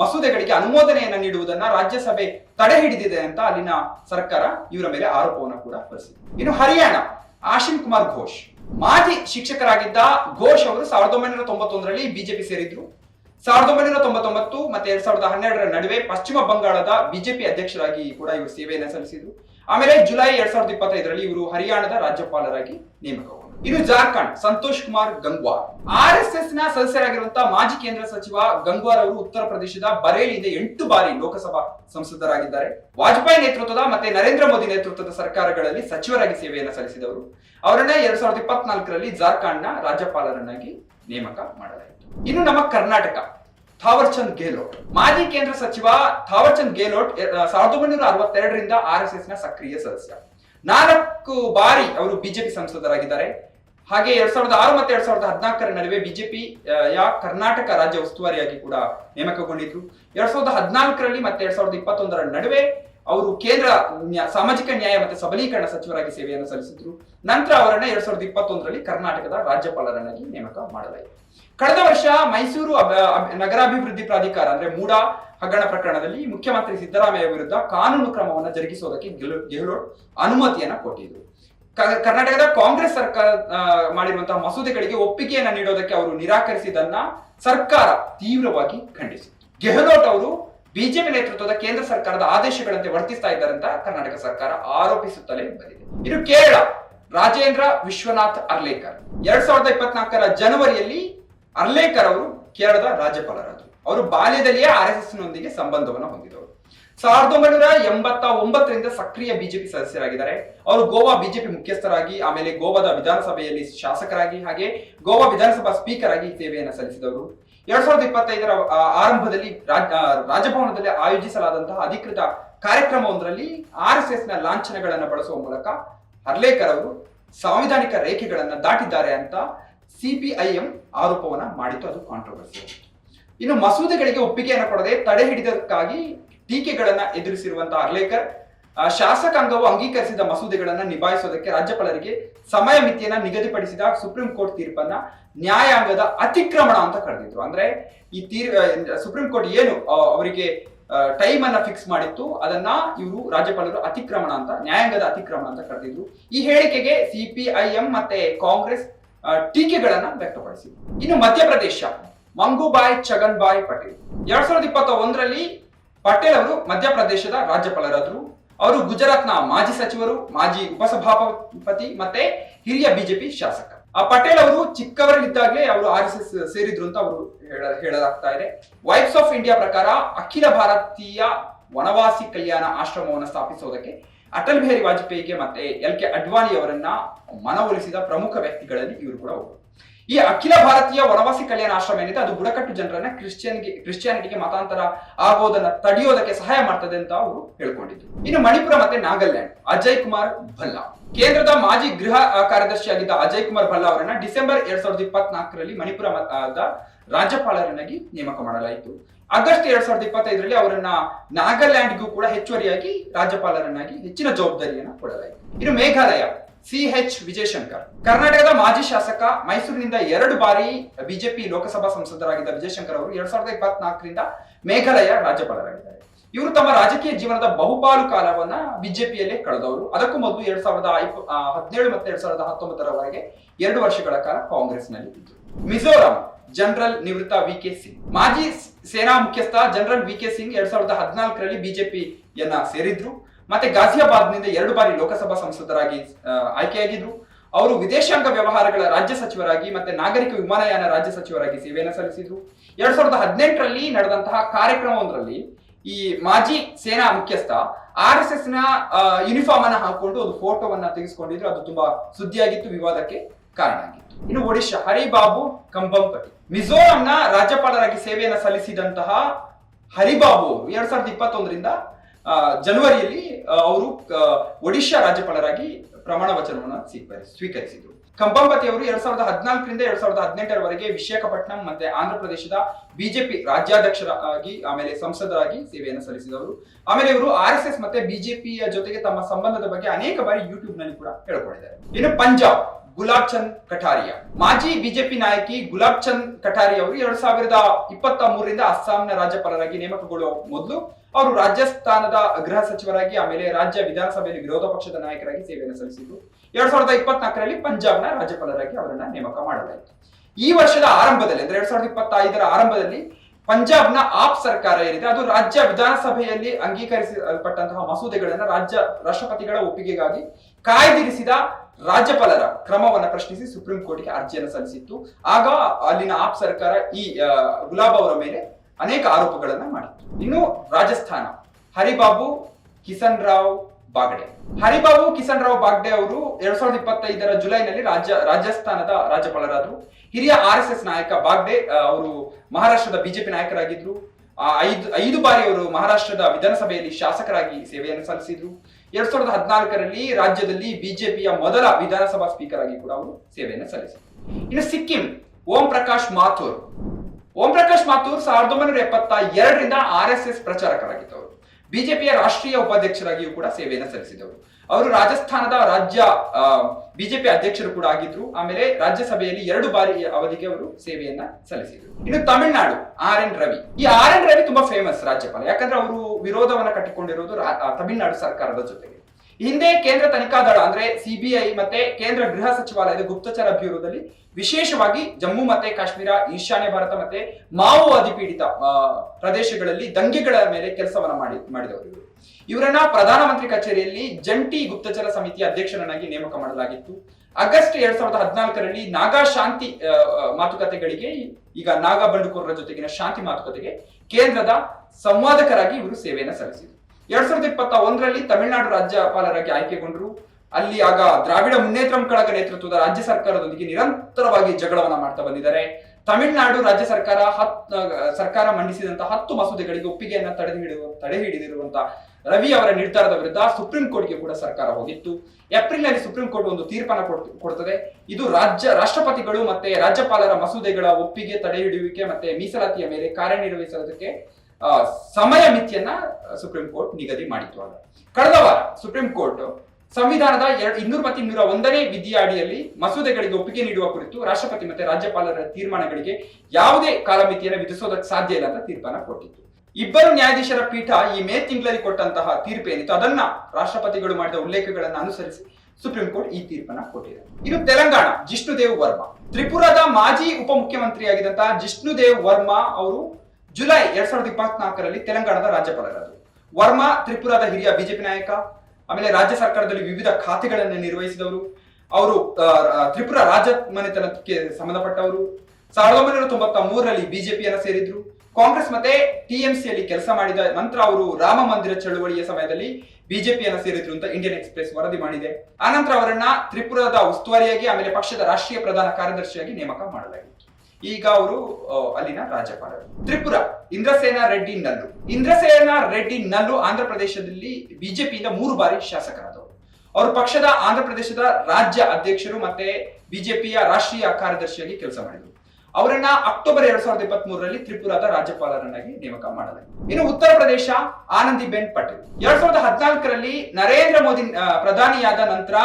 ಮಸೂದೆಗಳಿಗೆ ಅನುಮೋದನೆಯನ್ನ ನೀಡುವುದನ್ನ ರಾಜ್ಯಸಭೆ ತಡೆ ಹಿಡಿದಿದೆ ಅಂತ ಅಲ್ಲಿನ ಸರ್ಕಾರ ಇವರ ಮೇಲೆ ಆರೋಪವನ್ನು ಕೂಡ ಹೊರಿಸಿದೆ. ಇನ್ನು ಹರಿಯಾಣ, ಆಶಿನ್ ಕುಮಾರ್ ಘೋಷ್, ಮಾಜಿ ಶಿಕ್ಷಕರಾಗಿದ್ದ ಘೋಷ್ ಅವರು ಸಾವಿರದ ಒಂಬೈನೂರ ತೊಂಬತ್ತೊಂದರಲ್ಲಿ ಬಿಜೆಪಿ ಸೇರಿದ್ರು. ಸಾವಿರದ ಒಂಬೈನೂರ ತೊಂಬತ್ತೊಂಬತ್ತು ಮತ್ತೆ ಎರಡ್ ಸಾವಿರದ ಹನ್ನೆರಡರ ನಡುವೆ ಪಶ್ಚಿಮ ಬಂಗಾಳದ ಬಿಜೆಪಿ ಅಧ್ಯಕ್ಷರಾಗಿ ಕೂಡ ಇವರು ಸೇವೆಯನ್ನು ಸಲ್ಲಿಸಿದ್ರು. ಆಮೇಲೆ ಜುಲೈ ಎರಡ್ ಸಾವಿರದ ಇಪ್ಪತ್ತೈದರಲ್ಲಿ ಇವರು ಹರಿಯಾಣದ ರಾಜ್ಯಪಾಲರಾಗಿ ನೇಮಕಗೊಂಡರು ಇನ್ನು ಜಾರ್ಖಂಡ್, ಸಂತೋಷ್ ಕುಮಾರ್ ಗಂಗ್ವಾರ್. ಆರ್ ಎಸ್ ಎಸ್ನ ಸದಸ್ಯರಾಗಿರುವಂತಹ ಮಾಜಿ ಕೇಂದ್ರ ಸಚಿವ ಗಂಗ್ವಾರ್ ಅವರು ಉತ್ತರ ಪ್ರದೇಶದ ಬರೇಲಿಯಿಂದ ಎಂಟು ಬಾರಿ ಲೋಕಸಭಾ ಸಂಸದರಾಗಿದ್ದಾರೆ. ವಾಜಪೇಯಿ ನೇತೃತ್ವದ ಮತ್ತೆ ನರೇಂದ್ರ ಮೋದಿ ನೇತೃತ್ವದ ಸರ್ಕಾರಗಳಲ್ಲಿ ಸಚಿವರಾಗಿ ಸೇವೆಯನ್ನು ಸಲ್ಲಿಸಿದವರು. ಅವರನ್ನ ಎರಡ್ ಸಾವಿರದ ಇಪ್ಪತ್ನಾಲ್ಕರಲ್ಲಿ ಜಾರ್ಖಂಡ್ನ ರಾಜ್ಯಪಾಲರನ್ನಾಗಿ ನೇಮಕ ಮಾಡಲಾಯಿತು. ಇನ್ನು ನಮ್ಮ ಕರ್ನಾಟಕ, ಥಾವರ್ಚಂದ್ ಗೆಹ್ಲೋಟ್. ಮಾಜಿ ಕೇಂದ್ರ ಸಚಿವ ಥಾವರ್ಚಂದ್ ಗೆಹ್ಲೋಟ್ ಸಾವಿರದ ಒಂಬೈನೂರ ಅರವತ್ತೆರಡರಿಂದ ಆರ್ ಎಸ್ ಎಸ್ನ ಸಕ್ರಿಯ ಸದಸ್ಯ. ನಾಲ್ಕು ಬಾರಿ ಅವರು ಬಿಜೆಪಿ ಸಂಸದರಾಗಿದ್ದಾರೆ. ಹಾಗೆ ಎರಡ್ ಸಾವಿರದ ಆರು ಮತ್ತೆ ಎರಡ್ ಸಾವಿರದ ಹದಿನಾಲ್ಕರ ನಡುವೆ ಬಿಜೆಪಿ ಯಾ ಕರ್ನಾಟಕ ರಾಜ್ಯ ಉಸ್ತುವಾರಿಯಾಗಿ ಕೂಡ ನೇಮಕಗೊಂಡಿದ್ರು. ಎರಡ್ ಸಾವಿರದ ಹದಿನಾಲ್ಕರಲ್ಲಿ ಮತ್ತೆ ಎರಡ್ ಸಾವಿರದ ಇಪ್ಪತ್ತೊಂದರ ನಡುವೆ ಅವರು ಕೇಂದ್ರ ಸಾಮಾಜಿಕ ನ್ಯಾಯ ಮತ್ತು ಸಬಲೀಕರಣ ಸಚಿವರಾಗಿ ಸೇವೆಯನ್ನು ಸಲ್ಲಿಸಿದ್ರು. ನಂತರ ಅವರನ್ನ ಎರಡ್ ಸಾವಿರದ ಇಪ್ಪತ್ತೊಂದರಲ್ಲಿ ಕರ್ನಾಟಕದ ರಾಜ್ಯಪಾಲರನ್ನಾಗಿ ನೇಮಕ ಮಾಡಲಾಯಿತು. ಕಳೆದ ವರ್ಷ ಮೈಸೂರು ನಗರಾಭಿವೃದ್ಧಿ ಪ್ರಾಧಿಕಾರ ಅಂದ್ರೆ ಮೂಡ ಹಗರಣ ಪ್ರಕರಣದಲ್ಲಿ ಮುಖ್ಯಮಂತ್ರಿ ಸಿದ್ದರಾಮಯ್ಯ ವಿರುದ್ಧ ಕಾನೂನು ಕ್ರಮವನ್ನು ಜರುಗಿಸೋದಕ್ಕೆ ಗೆಹ್ಲೋ- ಗೆಹ್ಲೋಟ್ ಅನುಮತಿಯನ್ನ ಕೊಟ್ಟಿದ್ರು. ಕರ್ನಾಟಕದ ಕಾಂಗ್ರೆಸ್ ಸರ್ಕಾರ ಮಾಡಿರುವಂತಹ ಮಸೂದೆಗಳಿಗೆ ಒಪ್ಪಿಗೆಯನ್ನ ನೀಡೋದಕ್ಕೆ ಅವರು ನಿರಾಕರಿಸಿದನ್ನ ಸರ್ಕಾರ ತೀವ್ರವಾಗಿ ಖಂಡಿಸಿತು ಗೆಹ್ಲೋಟ್ ಅವರು ಬಿಜೆಪಿ ನೇತೃತ್ವದ ಕೇಂದ್ರ ಸರ್ಕಾರದ ಆದೇಶಗಳಂತೆ ವರ್ತಿಸ್ತಾ ಇದ್ದಾರೆ ಅಂತ ಕರ್ನಾಟಕ ಸರ್ಕಾರ ಆರೋಪಿಸುತ್ತಲೇ ಬಂದಿದೆ. ಇದು ಕೇರಳ, ರಾಜೇಂದ್ರ ವಿಶ್ವನಾಥ್ ಅರ್ಲೇಕರ್. ಎರಡ್ ಸಾವಿರದ ಇಪ್ಪತ್ನಾಲ್ಕರ ಜನವರಿಯಲ್ಲಿ ಅರ್ಲೇಕರ್ ಅವರು ಕೇರಳದ ರಾಜ್ಯಪಾಲರಾದರು. ಅವರು ಬಾಲ್ಯದಲ್ಲಿಯೇ ಆರ್ ಎಸ್ ಎಸ್ ನೊಂದಿಗೆ ಸಂಬಂಧವನ್ನು ಹೊಂದಿದವರು. ಸಾವಿರದ ಒಂಬೈನೂರ ಎಂಬತ್ತ ಒಂಬತ್ತರಿಂದ ಸಕ್ರಿಯ ಬಿಜೆಪಿ ಸದಸ್ಯರಾಗಿದ್ದಾರೆ. ಅವರು ಗೋವಾ ಬಿಜೆಪಿ ಮುಖ್ಯಸ್ಥರಾಗಿ, ಆಮೇಲೆ ಗೋವಾದ ವಿಧಾನಸಭೆಯಲ್ಲಿ ಶಾಸಕರಾಗಿ, ಹಾಗೆ ಗೋವಾ ವಿಧಾನಸಭಾ ಸ್ಪೀಕರ್ ಆಗಿ ಸೇವೆಯನ್ನು ಸಲ್ಲಿಸಿದವರು. ಎರಡ್ ಸಾವಿರದ ಇಪ್ಪತ್ತೈದರ ಆರಂಭದಲ್ಲಿ ರಾಜ್- ರಾಜಭವನದಲ್ಲಿ ಆಯೋಜಿಸಲಾದಂತಹ ಅಧಿಕೃತ ಕಾರ್ಯಕ್ರಮವೊಂದರಲ್ಲಿ ಆರ್ ಎಸ್ ಎಸ್ನ ಲಾಂಛನಗಳನ್ನು ಬಳಸುವ ಮೂಲಕ ಹರ್ಲೇಕರ್ ಅವರು ಸಾಂವಿಧಾನಿಕ ರೇಖೆಗಳನ್ನು ದಾಟಿದ್ದಾರೆ ಅಂತ ಸಿಪಿಐಎಂ ಆರೋಪವನ್ನ ಮಾಡಿತ್ತು. ಅದು ಕಾಂಟ್ರವರ್ಸಿ ಇನ್ನು ಮಸೂದೆಗಳಿಗೆ ಒಪ್ಪಿಗೆಯನ್ನು ಕೊಡದೆ ತಡೆ ಹಿಡಿದಕ್ಕಾಗಿ ಟೀಕೆಗಳನ್ನ ಎದುರಿಸಿರುವಂತಹ ಅರ್ಲೇಕರ್ ಶಾಸಕಾಂಗವು ಅಂಗೀಕರಿಸಿದ ಮಸೂದೆಗಳನ್ನ ನಿಭಾಯಿಸೋದಕ್ಕೆ ರಾಜ್ಯಪಾಲರಿಗೆ ಸಮಯ ಮಿತಿಯನ್ನ ನಿಗದಿಪಡಿಸಿದ ಸುಪ್ರೀಂ ಕೋರ್ಟ್ ತೀರ್ಪನ್ನ ನ್ಯಾಯಾಂಗದ ಅತಿಕ್ರಮಣ ಅಂತ ಕರೆದಿದ್ರು. ಅಂದ್ರೆ ಈ ತೀರ್ ಸುಪ್ರೀಂ ಕೋರ್ಟ್ ಏನು ಅವರಿಗೆ ಟೈಮ್ ಅನ್ನ ಫಿಕ್ಸ್ ಮಾಡಿತ್ತು, ಅದನ್ನ ಇವರು ರಾಜ್ಯಪಾಲರು ಅತಿಕ್ರಮಣ ಅಂತ, ನ್ಯಾಯಾಂಗದ ಅತಿಕ್ರಮಣ ಅಂತ ಕರೆದಿದ್ರು. ಈ ಹೇಳಿಕೆಗೆ ಸಿಪಿಐಎಂ ಮತ್ತೆ ಕಾಂಗ್ರೆಸ್ ಟೀಕೆಗಳನ್ನ ವ್ಯಕ್ತಪಡಿಸಿದ್ರು. ಇನ್ನು ಮಧ್ಯಪ್ರದೇಶ, ಮಂಗುಬಾಯ್ ಚಗನ್ಬಾಯ್ ಪಟೇಲ್. ಎರಡ್ ಸಾವಿರದ ಇಪ್ಪತ್ತ ಒಂದರಲ್ಲಿ ಪಟೇಲ್ ಅವರು ಮಧ್ಯಪ್ರದೇಶದ ರಾಜ್ಯಪಾಲರಾದರು. ಅವರು ಗುಜರಾತ್ನ ಮಾಜಿ ಸಚಿವರು, ಮಾಜಿ ಉಪಸಭಾಪತಿ ಮತ್ತೆ ಹಿರಿಯ ಬಿಜೆಪಿ ಶಾಸಕ. ಆ ಪಟೇಲ್ ಅವರು ಚಿಕ್ಕವರಲ್ಲಿದ್ದಾಗಲೇ ಅವರು ಆರ್ ಎಸ್ ಎಸ್ ಸೇರಿದ್ರು ಅಂತ ಅವರು ಹೇಳ- ಹೇಳಲಾಗ್ತಾ ಇದೆ. ವೈಬ್ಸ್ ಆಫ್ ಇಂಡಿಯಾ ಪ್ರಕಾರ ಅಖಿಲ ಭಾರತೀಯ ವನವಾಸಿ ಕಲ್ಯಾಣ ಆಶ್ರಮವನ್ನು ಸ್ಥಾಪಿಸೋದಕ್ಕೆ ಅಟಲ್ ಬಿಹಾರಿ ವಾಜಪೇಯಿಗೆ ಮತ್ತೆ ಎಲ್ ಕೆ ಅಡ್ವಾಣಿ ಅವರನ್ನ ಮನವೊಲಿಸಿದ ಪ್ರಮುಖ ವ್ಯಕ್ತಿಗಳಲ್ಲಿ ಇವರು ಕೂಡ ಒಬ್ಬರು ಈ ಅಖಿಲ ಭಾರತೀಯ ವನವಾಸಿ ಕಲ್ಯಾಣ ಆಶ್ರಮ ಏನಿದೆ, ಅದು ಬುಡಕಟ್ಟು ಜನರನ್ನ ಕ್ರಿಶ್ಚಿಯನ್ಗೆ, ಕ್ರಿಶ್ಚಿಯಾನಿಟಿಗೆ ಮತಾಂತರ ಆಗೋದನ್ನ ತಡೆಯೋದಕ್ಕೆ ಸಹಾಯ ಮಾಡ್ತದೆ ಅಂತ ಅವರು ಹೇಳ್ಕೊಂಡಿದ್ರು. ಇನ್ನು ಮಣಿಪುರ ಮತ್ತೆ ನಾಗಾಲ್ಯಾಂಡ್, ಅಜಯ್ ಕುಮಾರ್ ಭಲ್ಲಾ. ಕೇಂದ್ರದ ಮಾಜಿ ಗೃಹ ಕಾರ್ಯದರ್ಶಿಯಾಗಿದ್ದ ಅಜಯ್ ಕುಮಾರ್ ಭಲ್ಲಾ ಅವರನ್ನ ಡಿಸೆಂಬರ್ ಎರಡ್ ಸಾವಿರದ ಇಪ್ಪತ್ನಾಲ್ಕರಲ್ಲಿ ಮಣಿಪುರ ರಾಜ್ಯಪಾಲರನ್ನಾಗಿ ನೇಮಕ ಮಾಡಲಾಯಿತು. ಆಗಸ್ಟ್ ಎರಡ್ ಸಾವಿರದ ಇಪ್ಪತ್ತೈದರಲ್ಲಿ ಅವರನ್ನ ನಾಗಾಲ್ಯಾಂಡ್ಗೂ ಕೂಡ ಹೆಚ್ಚುವರಿಯಾಗಿ ರಾಜ್ಯಪಾಲರನ್ನಾಗಿ ಹೆಚ್ಚಿನ ಜವಾಬ್ದಾರಿಯನ್ನ ಕೊಡಲಾಯಿತು. ಇನ್ನು ಮೇಘಾಲಯ ಸಿ ಎಚ್ ವಿಜಯಶಂಕರ್. ಕರ್ನಾಟಕದ ಮಾಜಿ ಶಾಸಕ, ಮೈಸೂರಿನಿಂದ ಎರಡು ಬಾರಿ ಬಿಜೆಪಿ ಲೋಕಸಭಾ ಸಂಸದರಾಗಿದ್ದ ವಿಜಯಶಂಕರ್ ಅವರು ಎರಡ್ ಸಾವಿರದ ಇಪ್ಪತ್ನಾಲ್ಕರಿಂದ ಮೇಘಾಲಯ ರಾಜ್ಯಪಾಲರಾಗಿದ್ದಾರೆ. ಇವರು ತಮ್ಮ ರಾಜಕೀಯ ಜೀವನದ ಬಹುಪಾಲು ಕಾಲವನ್ನ ಬಿಜೆಪಿಯಲ್ಲೇ ಕಳೆದವರು. ಅದಕ್ಕೂ ಮೊದಲು ಎರಡ್ ಸಾವಿರದ ಹದಿನೇಳು ಮತ್ತೆ ಎರಡ್ ಸಾವಿರದ ಹತ್ತೊಂಬತ್ತರವರೆಗೆ ಎರಡು ವರ್ಷಗಳ ಕಾಲ ಕಾಂಗ್ರೆಸ್ನಲ್ಲಿ ಇದ್ದರು ಮಿಜೋರಾಂ ಜನರಲ್ ನಿವೃತ್ತ ವಿ ಕೆ ಸಿಂಗ್. ಮಾಜಿ ಸೇನಾ ಮುಖ್ಯಸ್ಥ ಜನರಲ್ ವಿ ಕೆ ಸಿಂಗ್ ಎರಡ್ ಸಾವಿರದ ಹದಿನಾಲ್ಕರಲ್ಲಿ ಬಿಜೆಪಿಯನ್ನ ಸೇರಿದ್ರು. ಮತ್ತೆ ಗಾಜಿಯಾಬಾದ್ನಿಂದ ಎರಡು ಬಾರಿ ಲೋಕಸಭಾ ಸಂಸದರಾಗಿ ಆಯ್ಕೆಯಾಗಿದ್ರು. ಅವರು ವಿದೇಶಾಂಗ ವ್ಯವಹಾರಗಳ ರಾಜ್ಯ ಸಚಿವರಾಗಿ ಮತ್ತೆ ನಾಗರಿಕ ವಿಮಾನಯಾನ ರಾಜ್ಯ ಸಚಿವರಾಗಿ ಸೇವೆಯನ್ನು ಸಲ್ಲಿಸಿದ್ರು. ಎರಡ್ ಸಾವಿರದ ಹದಿನೆಂಟರಲ್ಲಿ ನಡೆದಂತಹ ಕಾರ್ಯಕ್ರಮವೊಂದರಲ್ಲಿ ಈ ಮಾಜಿ ಸೇನಾ ಮುಖ್ಯಸ್ಥ ಆರ್ ಎಸ್ ಎಸ್ನ ಯೂನಿಫಾರ್ಮ್ ಅನ್ನ ಹಾಕೊಂಡು ಒಂದು ಫೋಟೋವನ್ನ ತೆಗೆಸ್ಕೊಂಡಿದ್ರು. ಅದು ತುಂಬಾ ಸುದ್ದಿಯಾಗಿತ್ತು, ವಿವಾದಕ್ಕೆ ಕಾರಣ ಆಗಿತ್ತು. ಇನ್ನು ಒಡಿಶಾ, ಹರಿಬಾಬು ಕಂಬಂಪಟಿ ಮಿಜೋರಾಂನ ರಾಜ್ಯಪಾಲರಾಗಿ ಸೇವೆಯನ್ನು ಸಲ್ಲಿಸಿದಂತಹ ಹರಿಬಾಬು ಅವರು ಎರಡ್ ಸಾವಿರದ ಇಪ್ಪತ್ತೊಂದರಿಂದ ಜನವರಿಯಲ್ಲಿ ಅವರು ಒಡಿಶಾ ರಾಜ್ಯಪಾಲರಾಗಿ ಪ್ರಮಾಣ ವಚನವನ್ನು ಸ್ವೀಕರಿಸಿದರು. ಕಂಬಂಪತಿ ಅವರು ಎರಡ್ ಸಾವಿರದ ಹದಿನಾಲ್ಕರಿಂದ ಎರಡ್ ಸಾವಿರದ ಹದಿನೆಂಟರವರೆಗೆ ವಿಶಾಖಪಟ್ಟಣಂ ಮತ್ತೆ ಆಂಧ್ರ ಪ್ರದೇಶದ ಬಿಜೆಪಿ ರಾಜ್ಯಾಧ್ಯಕ್ಷರಾಗಿ, ಆಮೇಲೆ ಸಂಸದರಾಗಿ ಸೇವೆಯನ್ನು ಸಲ್ಲಿಸಿದವರು. ಆಮೇಲೆ ಇವರು ಆರ್ ಎಸ್ ಎಸ್ ಮತ್ತೆ ಬಿಜೆಪಿಯ ಜೊತೆಗೆ ತಮ್ಮ ಸಂಬಂಧದ ಬಗ್ಗೆ ಅನೇಕ ಬಾರಿ ಯೂಟ್ಯೂಬ್ನಲ್ಲಿ ಕೂಡ ಹೇಳ್ಕೊಂಡಿದ್ದಾರೆ. ಇನ್ನು ಪಂಜಾಬ್, ಗುಲಾಬ್ ಚಂದ್ ಕಠಾರಿಯಾ ಮಾಜಿ ಬಿಜೆಪಿ ನಾಯಕಿ ಗುಲಾಬ್ ಚಂದ್ ಕಠಾರಿಯಾ ಅವರು ಎರಡ್ ಸಾವಿರದ ಇಪ್ಪತ್ತ ಮೂರರಿಂದ ಅಸ್ಸಾಂನ ರಾಜ್ಯಪಾಲರಾಗಿ ನೇಮಕಗೊಳ್ಳುವ ಮೊದಲು ಅವರು ರಾಜಸ್ಥಾನದ ಗೃಹ ಸಚಿವರಾಗಿ, ಆಮೇಲೆ ರಾಜ್ಯ ವಿಧಾನಸಭೆಯಲ್ಲಿ ವಿರೋಧ ಪಕ್ಷದ ನಾಯಕರಾಗಿ ಸೇವೆಯನ್ನು ಸಲ್ಲಿಸಿದ್ರು. ಎರಡ್ ಸಾವಿರದ ಇಪ್ಪತ್ನಾಲ್ಕರಲ್ಲಿ ಪಂಜಾಬ್ನ ರಾಜ್ಯಪಾಲರಾಗಿ ಅವರನ್ನ ನೇಮಕ ಮಾಡಲಾಯಿತು. ಈ ವರ್ಷದ ಆರಂಭದಲ್ಲಿ, ಅಂದ್ರೆ ಎರಡ್ ಸಾವಿರದ ಇಪ್ಪತ್ತೈದರ ಆರಂಭದಲ್ಲಿ ಪಂಜಾಬ್ನ ಆಪ್ ಸರ್ಕಾರ ಏನಿದೆ, ಅದು ರಾಜ್ಯ ವಿಧಾನಸಭೆಯಲ್ಲಿ ಅಂಗೀಕರಿಸಲ್ಪಟ್ಟಂತಹ ಮಸೂದೆಗಳನ್ನ ರಾಜ್ಯ ರಾಷ್ಟ್ರಪತಿಗಳ ಒಪ್ಪಿಗೆಗಾಗಿ ಕಾಯ್ದಿರಿಸಿದ ರಾಜ್ಯಪಾಲರ ಕ್ರಮವನ್ನ ಪ್ರಶ್ನಿಸಿ ಸುಪ್ರೀಂ ಕೋರ್ಟ್ಗೆ ಅರ್ಜಿಯನ್ನು ಸಲ್ಲಿಸಿತ್ತು. ಆಗ ಅಲ್ಲಿನ ಆಪ್ ಸರ್ಕಾರ ಈ ಗುಲಾಬ್ ಅವರ ಮೇಲೆ ಅನೇಕ ಆರೋಪಗಳನ್ನ ಮಾಡಿತ್ತು ಇನ್ನು ರಾಜಸ್ಥಾನ ಹರಿಬಾಬು ಕಿಸನ್ ರಾವ್ ಬಾಗ್ಡೆ. ಹರಿಬಾಬು ಕಿಸನ್ ರಾವ್ ಬಾಗ್ಡೆ ಅವರು ಎರಡ್ ಸಾವಿರದ ಇಪ್ಪತ್ತೈದರ ಜುಲೈನಲ್ಲಿ ರಾಜ್ಯ ರಾಜಸ್ಥಾನದ ರಾಜ್ಯಪಾಲರಾದ್ರು. ಹಿರಿಯ ಆರ್ ಎಸ್ ಎಸ್ ನಾಯಕ ಬಾಗ್ಡೆ ಅವರು ಮಹಾರಾಷ್ಟ್ರದ ಬಿಜೆಪಿ ನಾಯಕರಾಗಿದ್ರು. ಆ, ಐದು ಐದು ಬಾರಿ ಅವರು ಮಹಾರಾಷ್ಟ್ರದ ವಿಧಾನಸಭೆಯಲ್ಲಿ ಶಾಸಕರಾಗಿ ಸೇವೆಯನ್ನು ಸಲ್ಲಿಸಿದ್ರು. ಎರಡ್ ಸಾವಿರದ ಹದಿನಾಲ್ಕರಲ್ಲಿ ರಾಜ್ಯದಲ್ಲಿ ಬಿಜೆಪಿಯ ಮೊದಲ ವಿಧಾನಸಭಾ ಸ್ಪೀಕರ್ ಆಗಿ ಕೂಡ ಅವರು ಸೇವೆಯನ್ನು ಸಲ್ಲಿಸಿದ್ರು. ಇನ್ನು ಸಿಕ್ಕಿಂ ಓಂ ಪ್ರಕಾಶ್ ಮಾಥುರ್. ಓಂ ಪ್ರಕಾಶ್ ಮಾತೂರ್ ಸಾವಿರದ ಒಂಬೈನೂರ ಎಪ್ಪತ್ತ ಎರಡರಿಂದ ಆರ್ ಎಸ್ ಎಸ್ ಪ್ರಚಾರಕರಾಗಿದ್ದವರು. ಬಿಜೆಪಿಯ ರಾಷ್ಟ್ರೀಯ ಉಪಾಧ್ಯಕ್ಷರಾಗಿಯೂ ಕೂಡ ಸೇವೆಯನ್ನು ಸಲ್ಲಿಸಿದವರು ಅವರು ರಾಜಸ್ಥಾನದ ರಾಜ್ಯ ಬಿಜೆಪಿ ಅಧ್ಯಕ್ಷರು ಕೂಡ ಆಗಿದ್ರು. ಆಮೇಲೆ ರಾಜ್ಯಸಭೆಯಲ್ಲಿ ಎರಡು ಬಾರಿ ಅವಧಿಗೆ ಅವರು ಸೇವೆಯನ್ನ ಸಲ್ಲಿಸಿದ್ರು. ಇನ್ನು ತಮಿಳುನಾಡು, ಆರ್ ಎನ್ ರವಿ. ಈ ಆರ್ ಎನ್ ರವಿ ತುಂಬಾ ಫೇಮಸ್ ರಾಜ್ಯಪಾಲ. ಯಾಕಂದ್ರೆ ಅವರು ವಿರೋಧವನ್ನ ಕಟ್ಟಿಕೊಂಡಿರೋದು ತಮಿಳುನಾಡು ಸರ್ಕಾರದ ಜೊತೆಗೆ. ಹಿಂದೆ ಕೇಂದ್ರ ತನಿಖಾ ದಳ ಅಂದ್ರೆ ಸಿಬಿಐ ಮತ್ತೆ ಕೇಂದ್ರ ಗೃಹ ಸಚಿವಾಲಯದ ಗುಪ್ತಚರ ಬ್ಯೂರೋದಲ್ಲಿ ವಿಶೇಷವಾಗಿ ಜಮ್ಮು ಮತ್ತೆ ಕಾಶ್ಮೀರ, ಈಶಾನ್ಯ ಭಾರತ ಮತ್ತೆ ಮಾವೋವಾದಿ ಪೀಡಿತ ಪ್ರದೇಶಗಳಲ್ಲಿ ದಂಗೆಗಳ ಮೇಲೆ ಕೆಲಸವನ್ನ ಮಾಡಿ, ಮಾಡಿದವರು ಇವರು. ಇವರನ್ನ ಪ್ರಧಾನಮಂತ್ರಿ ಕಚೇರಿಯಲ್ಲಿ ಜಂಟಿ ಗುಪ್ತಚರ ಸಮಿತಿಯ ಅಧ್ಯಕ್ಷರನ್ನಾಗಿ ನೇಮಕ ಮಾಡಲಾಗಿತ್ತು. ಆಗಸ್ಟ್ ಎರಡ್ ಸಾವಿರದ ಹದಿನಾಲ್ಕರಲ್ಲಿ ನಾಗಾ ಶಾಂತಿ ಮಾತುಕತೆಗಳಿಗೆ, ಈಗ ನಾಗಾ ಬಂಡುಕೋರರ ಜೊತೆಗಿನ ಶಾಂತಿ ಮಾತುಕತೆಗೆ ಕೇಂದ್ರದ ಸಂವಾದಕರಾಗಿ ಇವರು ಸೇವೆಯನ್ನು ಸಲ್ಲಿಸಿದರು. ಎರಡ್ ಸಾವಿರದ ಇಪ್ಪತ್ತ ಒಂದರಲ್ಲಿ ತಮಿಳುನಾಡು ರಾಜ್ಯಪಾಲರಾಗಿ ಆಯ್ಕೆಗೊಂಡ್ರು. ಅಲ್ಲಿ ಆಗ ದ್ರಾವಿಡ ಮುನ್ನೇತ್ರಂ ಕಳಗ ನೇತೃತ್ವದ ರಾಜ್ಯ ಸರ್ಕಾರದೊಂದಿಗೆ ನಿರಂತರವಾಗಿ ಜಗಳವನ್ನ ಮಾಡ್ತಾ ಬಂದಿದ್ದಾರೆ. ತಮಿಳುನಾಡು ರಾಜ್ಯ ಸರ್ಕಾರ ಹತ್ ಸರ್ಕಾರ ಮಂಡಿಸಿದಂತ ಹತ್ತು ಮಸೂದೆಗಳಿಗೆ ಒಪ್ಪಿಗೆಯನ್ನ ತಡೆ ಹಿಡಿಯುವ ತಡೆ ಹಿಡಿದಿರುವಂತ ರವಿ ಅವರ ನಿರ್ಧಾರದ ವಿರುದ್ಧ ಸುಪ್ರೀಂ ಕೋರ್ಟ್ಗೆ ಕೂಡ ಸರ್ಕಾರ ಹೋಗಿತ್ತು. ಏಪ್ರಿಲ್ನಲ್ಲಿ ಸುಪ್ರೀಂ ಕೋರ್ಟ್ ಒಂದು ತೀರ್ಪನ್ನ ಕೊಡ್- ಕೊಡ್ತದೆ. ಇದು ರಾಜ್ಯ ರಾಷ್ಟ್ರಪತಿಗಳು ಮತ್ತೆ ರಾಜ್ಯಪಾಲರ ಮಸೂದೆಗಳ ಒಪ್ಪಿಗೆ ತಡೆ ಹಿಡಿಯುವಿಕೆ ಮತ್ತೆ ಮೀಸಲಾತಿಯ ಮೇಲೆ ಕಾರ್ಯನಿರ್ವಹಿಸೋದಕ್ಕೆ ಆ, ಸಮಯ ಮಿತಿಯನ್ನ ಸುಪ್ರೀಂ ಕೋರ್ಟ್ ನಿಗದಿ ಮಾಡಿತ್ತು ಆಗ ಕಳೆದ ವಾರ ಸುಪ್ರೀಂ ಕೋರ್ಟ್ ಸಂವಿಧಾನದ ಎರಡು, ಇನ್ನೂರ ಮತ್ತು ಇನ್ನೂರ ಒಂದನೇ ವಿಧಿಯ ಅಡಿಯಲ್ಲಿ ಮಸೂದೆಗಳಿಗೆ ಒಪ್ಪಿಗೆ ನೀಡುವ ಕುರಿತು ರಾಷ್ಟ್ರಪತಿ ಮತ್ತೆ ರಾಜ್ಯಪಾಲರ ತೀರ್ಮಾನಗಳಿಗೆ ಯಾವುದೇ ಕಾಲಮಿತಿಯನ್ನು ವಿಧಿಸೋದಕ್ಕೆ ಸಾಧ್ಯ ಇಲ್ಲ ಅಂತ ತೀರ್ಮಾನ ಕೊಟ್ಟಿತ್ತು. ಇಬ್ಬರು ನ್ಯಾಯಾಧೀಶರ ಪೀಠ ಈ ಮೇ ತಿಂಗಳಲ್ಲಿ ಕೊಟ್ಟಂತಹ ತೀರ್ಪು ಏನಿತ್ತು, ಅದನ್ನ ರಾಷ್ಟ್ರಪತಿಗಳು ಮಾಡಿದ ಉಲ್ಲೇಖಗಳನ್ನ ಅನುಸರಿಸಿ ಸುಪ್ರೀಂ ಕೋರ್ಟ್ ಈ ತೀರ್ಪನ್ನ ಕೊಟ್ಟಿದೆ. ಇದು ತೆಲಂಗಾಣ, ಜಿಷ್ಣುದೇವ್ ವರ್ಮಾ. ತ್ರಿಪುರದ ಮಾಜಿ ಉಪಮುಖ್ಯಮಂತ್ರಿಯಾಗಿದ್ದಂತಹ ಜಿಷ್ಣುದೇವ್ ವರ್ಮಾ ಅವರು ಜುಲೈ ಎರಡ್ ಸಾವಿರದ ಇಪ್ಪತ್ನಾಲ್ಕರಲ್ಲಿ ತೆಲಂಗಾಣದ ರಾಜ್ಯಪಾಲರಾದರು. ವರ್ಮಾ, ತ್ರಿಪುರಾದ ಹಿರಿಯ ಬಿಜೆಪಿ ನಾಯಕ, ಆಮೇಲೆ ರಾಜ್ಯ ಸರ್ಕಾರದಲ್ಲಿ ವಿವಿಧ ಖಾತೆಗಳನ್ನು ನಿರ್ವಹಿಸಿದವರು. ಅವರು ತ್ರಿಪುರ ರಾಜ ಮನೆತನಕ್ಕೆ ಸಂಬಂಧಪಟ್ಟವರು. ಸಾವಿರದ ಒಂಬೈನೂರ ತೊಂಬತ್ತ ಮೂರರಲ್ಲಿ ಬಿಜೆಪಿಯನ್ನ ಸೇರಿದ್ರು. ಕಾಂಗ್ರೆಸ್ ಮತ್ತೆ ಟಿಎಂಸಿಯಲ್ಲಿ ಕೆಲಸ ಮಾಡಿದ ನಂತರ ಅವರು ರಾಮ ಮಂದಿರ ಚಳುವಳಿಯ ಸಮಯದಲ್ಲಿ ಬಿಜೆಪಿಯನ್ನ ಸೇರಿದ್ರು ಅಂತ ಇಂಡಿಯನ್ ಎಕ್ಸ್ಪ್ರೆಸ್ ವರದಿ ಮಾಡಿದೆ. ಆನಂತರ ಅವರನ್ನ ತ್ರಿಪುರದ ಉಸ್ತುವಾರಿಯಾಗಿ, ಆಮೇಲೆ ಪಕ್ಷದ ರಾಷ್ಟ್ರೀಯ ಪ್ರಧಾನ ಕಾರ್ಯದರ್ಶಿಯಾಗಿ ನೇಮಕ ಮಾಡಲಾಗಿತ್ತು ಈಗ ಅವರು ಅಲ್ಲಿನ ರಾಜ್ಯಪಾಲರು. ತ್ರಿಪುರ, ಇಂದ್ರಸೇನಾ ರೆಡ್ಡಿ ನಲ್ಲು. ಇಂದ್ರಸೇನಾ ರೆಡ್ಡಿ ನಲ್ಲು ಆಂಧ್ರ ಪ್ರದೇಶದಲ್ಲಿ ಬಿಜೆಪಿಯಿಂದ ಮೂರು ಬಾರಿ ಶಾಸಕರಾದವರು. ಅವರು ಪಕ್ಷದ ಆಂಧ್ರ ಪ್ರದೇಶದ ರಾಜ್ಯ ಅಧ್ಯಕ್ಷರು ಮತ್ತೆ ಬಿಜೆಪಿಯ ರಾಷ್ಟ್ರೀಯ ಕಾರ್ಯದರ್ಶಿಯಾಗಿ ಕೆಲಸ ಮಾಡಿದರು. ಅವರನ್ನ ಅಕ್ಟೋಬರ್ ಎರಡ್ ಸಾವಿರದ ಇಪ್ಪತ್ತ್ ಮೂರರಲ್ಲಿ ತ್ರಿಪುರಾದ ರಾಜ್ಯಪಾಲರನ್ನಾಗಿ ನೇಮಕ ಮಾಡಲಾಗಿದೆ ಇನ್ನು ಉತ್ತರ ಪ್ರದೇಶ, ಆನಂದಿಬೆನ್ ಪಟೇಲ್. ಎರಡ್ ಸಾವಿರದ ಹದಿನಾಲ್ಕರಲ್ಲಿ ನರೇಂದ್ರ ಮೋದಿ ಪ್ರಧಾನಿಯಾದ ನಂತರ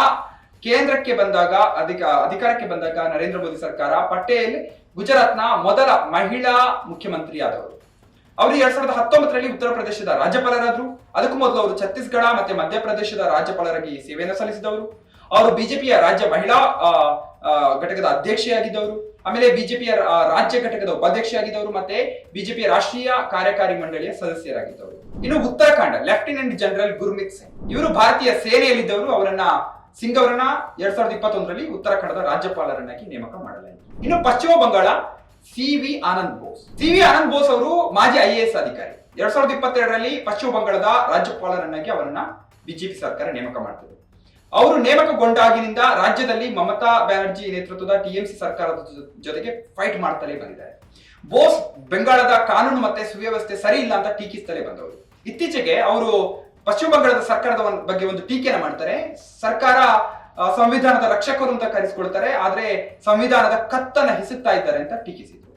ಕೇಂದ್ರಕ್ಕೆ ಬಂದಾಗ, ಅಧಿಕ, ಅಧಿಕಾರಕ್ಕೆ ಬಂದಾಗ ನರೇಂದ್ರ ಮೋದಿ ಸರ್ಕಾರ ಪಟೇಲ್ ಗುಜರಾತ್ನ ಮೊದಲ ಮಹಿಳಾ ಮುಖ್ಯಮಂತ್ರಿಯಾದವರು. ಅವರು ಎರಡ್ ಸಾವಿರದ ಹತ್ತೊಂಬತ್ತರಲ್ಲಿ ಉತ್ತರ ಪ್ರದೇಶದ ರಾಜ್ಯಪಾಲರಾದ್ರು. ಅದಕ್ಕೂ ಮೊದಲು ಅವರು ಛತ್ತೀಸ್ಗಢ ಮತ್ತೆ ಮಧ್ಯಪ್ರದೇಶದ ರಾಜ್ಯಪಾಲರಾಗಿ ಸೇವೆಯನ್ನು ಸಲ್ಲಿಸಿದವರು. ಅವರು ಬಿಜೆಪಿಯ ರಾಜ್ಯ ಮಹಿಳಾ ಘಟಕದ ಅಧ್ಯಕ್ಷೆಯಾಗಿದ್ದವರು. ಆಮೇಲೆ ಬಿಜೆಪಿಯ ರಾಜ್ಯ ಘಟಕದ ಉಪಾಧ್ಯಕ್ಷೆಯಾಗಿದ್ದವರು ಮತ್ತೆ ಬಿಜೆಪಿಯ ರಾಷ್ಟ್ರೀಯ ಕಾರ್ಯಕಾರಿ ಮಂಡಳಿಯ ಸದಸ್ಯರಾಗಿದ್ದವರು. ಇನ್ನು ಉತ್ತರಾಖಂಡ, ಲೆಫ್ಟಿನೆಂಟ್ ಜನರಲ್ ಗುರ್ಮಿತ್ ಸಿಂಗ್. ಇವರು ಭಾರತೀಯ ಸೇನೆಯಲ್ಲಿದ್ದವರು. ಅವರನ್ನ ಸಿಂಗ್ ಅವರನ್ನ ಎರಡ್ ಸಾವಿರದ ಇಪ್ಪತ್ತೊಂದರಲ್ಲಿ ಉತ್ತರಾಖಂಡದ ರಾಜ್ಯಪಾಲರನ್ನಾಗಿ ನೇಮಕ ಮಾಡಲಾಯಿತು. ಇನ್ನು Paschima Bangala, C V Ananda Bose. C V Ananda Bose ಅವರು ಮಾಜಿ ಐ ಎಸ್ ಅಧಿಕಾರಿ. ಎರಡ್ ಸಾವಿರದ ಇಪ್ಪತ್ತೆರಡರಲ್ಲಿ ಪಶ್ಚಿಮ ಬಂಗಾಳದ ರಾಜ್ಯಪಾಲರನ್ನಾಗಿ ಅವರನ್ನ ಬಿಜೆಪಿ ಸರ್ಕಾರ ನೇಮಕ ಮಾಡ್ತದೆ. ಅವರು ನೇಮಕಗೊಂಡಾಗಿನಿಂದ ರಾಜ್ಯದಲ್ಲಿ ಮಮತಾ ಬ್ಯಾನರ್ಜಿ ನೇತೃತ್ವದ ಟಿಎಂಸಿ ಸರ್ಕಾರದ ಜೊತೆಗೆ ಫೈಟ್ ಮಾಡ್ತಲೇ ಬಂದಿದ್ದಾರೆ. ಬೋಸ್ ಬೆಂಗಾಳದ ಕಾನೂನು ಮತ್ತೆ ಸುವ್ಯವಸ್ಥೆ ಸರಿ ಇಲ್ಲ ಅಂತ ಟೀಕಿಸ್ತಲೇ ಬಂದವರು. ಇತ್ತೀಚೆಗೆ ಅವರು ಪಶ್ಚಿಮ ಬಂಗಾಳದ ಸರ್ಕಾರದ ಬಗ್ಗೆ ಒಂದು ಟೀಕೆಯನ್ನು ಮಾಡ್ತಾರೆ. ಸರ್ಕಾರ ಸಂವಿಧಾನದ ರಕ್ಷಕರು ಅಂತ ಕರೆಸಿಕೊಳ್ತಾರೆ ಆದ್ರೆ ಸಂವಿಧಾನದ ಕತ್ತನ್ನ ಹಿಸುತ್ತಾ ಇದ್ದಾರೆ ಅಂತ ಟೀಕಿಸಿದ್ರು.